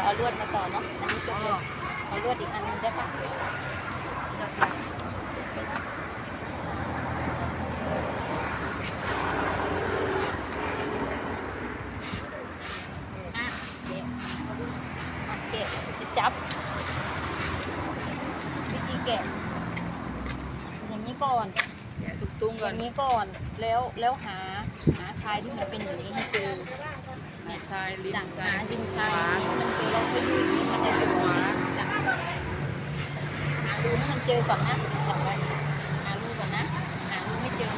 ยวเอาลวดมาต่อเนาะ อันนี้จบเลยเอาลวดอีกอันหนึงได้ปะอะเกะเอาเกะจับ วิธีแกะอย่างนี้ก่อนแกะตุ้งๆอก่อน ย่างนี้ก่อน แล้วแล้วหาหาชายที่มันเป็นอย่างนี้ให้เจอ เนี่ยชายลิ้นจากชาหายดินชายขวาที่มันเจอเราไปดูที่มันจะเจอขวาจากหาดูให้มันเจอก่อนนะจับไปหาลูก่อนนะ หาลูไม่เจอ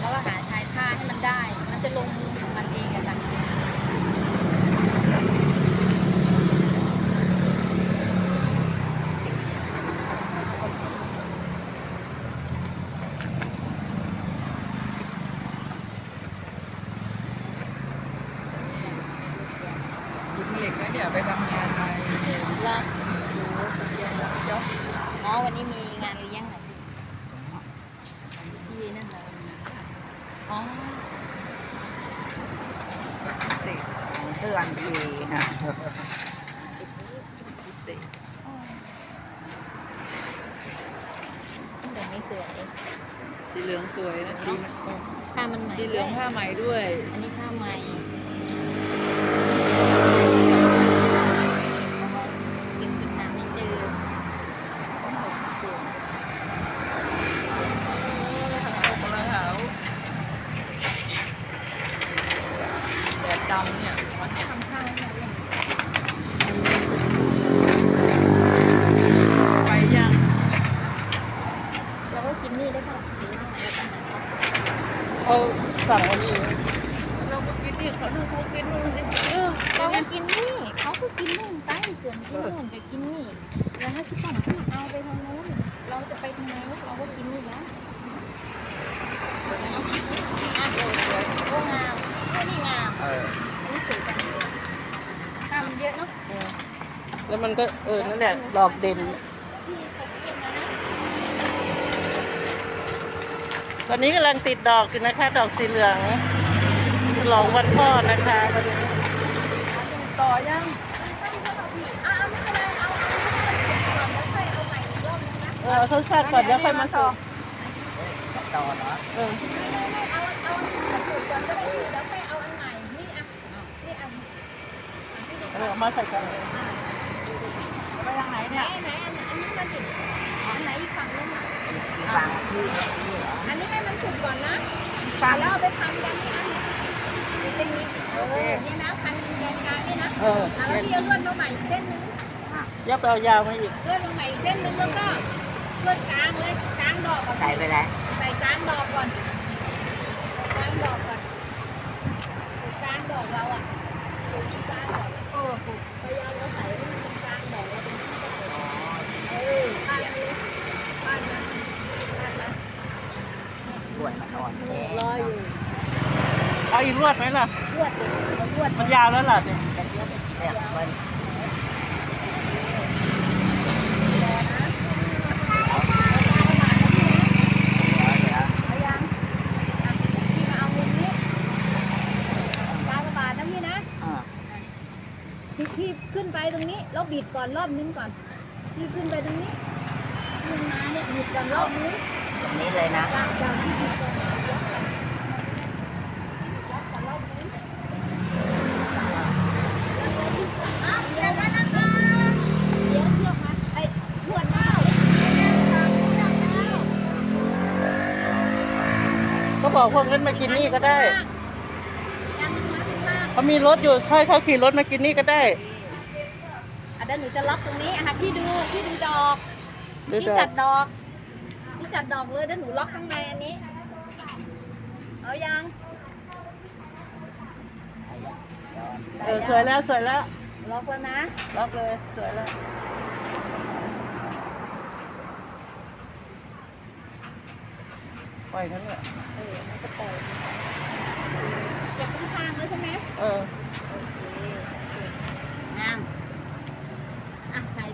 แล้วก็หาชายผ้าให้มันได้ มันจะลงมือของมันเองอะจ้ะ เหล็กแล้วเนี่ยไปทำงานอะไรแล้วอ๋อวันนี้มีงานเลี้ยงเหรอพี่ที่นั่นเหรออ๋อพิเศษเตือนทีนะพิเศษเดี๋ยวไม่สวยสีเหลืองสวยนะสีมันผ้ามันใหม่สีเหลืองผ้าไหมด้วย อันนี้ผ้าไหมเก็บเอาไว้เก็บจนหาไม่เจอ คนละขาวแดดดำเนี่ยวันเนี้ย ทำผ้าให้หน่อยเลย ไปยัง เราก็กินนี่ได้ป่ะหรือว่าเราจะหาเขา เขาสั่งวันนี้เราก็กินนี่เขาดูเขากินนู่นสิ เออเราก็กินนี่เขา กินนู่นไปส่วนกินนู่นก็กินนี่แล้วให้พี่ป้อมเอาไปทางโน้นเราจะไปทางไหนเราก็กินนี่แล้วเดี๋ยนะอะสวยโอ้งามโอ้นี่งามเออนนี้สวยจังเลยงามเยอะเนาะแล้วมันก็เออนั่นแหละดอกเด่น พี่ขอบคุณนะตอนนี้กำลังติดดอกอยู่นะคะ ดอกสีเหลืองฉลองวันพ่อนะคะวันนี้ ต่อยัง เออเอาสั้นๆก่อนเดี๋ยวค่อยมาต่อต่อเนาะเออไม่ไม่เอาเอาเอาสูตรก่อนก็ได้พี่แล้วค่อยเอาอันใหม่นี่อะนี่อะเออเอามาใส่กันเลยไปทางไหนเนี่ยไหนอันอันนี้มาดิอันไหนอีกฝั่งนึงอะฟังที่นี่เหรออันนี้ให้มันสุกก่อนนะฝั่งแล้วเอาไปพันกันนี่นะนี่เป็นนี้เออนี่นะพันกันแกนกลางนี่นะเอออะแล้วพี่เอาลวดมาใหม่อีกเส้นนึงยับไปเอายาวมาอีกลวดมาใหม่อีกเส้นนึงแล้วก็ ลวดกลางเลยกลางดอกก่อนใส่ไปแล้วใส่กลางดอกก่อนใส่กลางดอกก่อนใส่กลางดอกเราอะกลางดอกโอ้โหพยายามเราใส่ให้มันเป็นกลางดอกเราเป็นที่ได้เออพาดเลยพาดนะพาดนะด่วนมันอ่อนแท้รออยู่เอาอีกลวดไหมล่ะลวดเลยเอาลวดมันยาวแล้วล่ะเนี่ยแต่เดี๋ยวเนี่ยมัน รอนะ เดี๋ยว เอายังอะพี่มาเอามุมนี้ตาประบาดนะพี่นะ อ่า พี่พี่ ขึ้นไปตรงนี้แล้วบิดก่อนรอบนึงก่อนพี่ขึ้นไปตรงนี้ขึ้นมาเนี่ยบิดก่อนรอบนึงตรงนี้เลยนะจากจากที่บิดก่อนยกก่อนยกก่อนรอบนึงอ้าวเดี๋ยวนะนะคะเดี๋ยวเชือกมาไอ้ขวดเน่าก็บอกพวกนั้นมากินนี่ก็ได้ยังมาข้างล่างเขามีรถอยู่ค่อยเขาขี่รถมากินนี่ก็ได้ อะเดี๋ยวหนูจะล็อกตรงนี้อะค่ะพี่ดูพี่ดูดอกหรือพี่จะจัดดอกพี่จัดดอกเลยเดี๋ยวหนูล็อกข้างในอันนี้เอายังเออสวยแล้วสวยแล้วล็อกแล้วนะรับเลยสวยแล้วปล่อยทั้งเนี่ยเออมันจะปล่อยเก็บข้างๆแล้วใช่ไหมเออ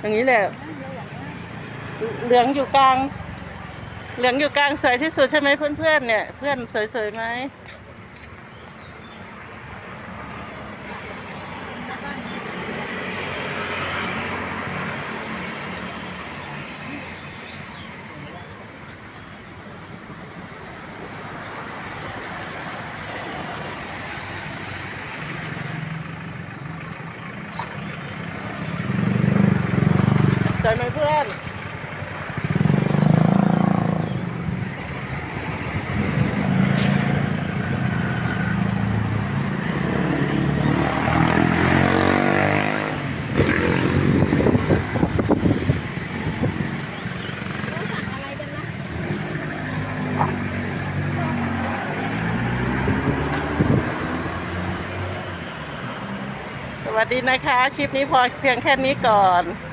อย่างนี้แหละเหลืองอยู่กลาง เหลืองอยู่กลางสวยที่สุดใช่ไหมเพื่อนๆเนี่ย เพื่อนสวยๆไหม สวยไหมเพื่อนเราสั่งอะไรกันนะสวัสดีนะคะ คลิปนี้พอเพียงแค่นี้ก่อนส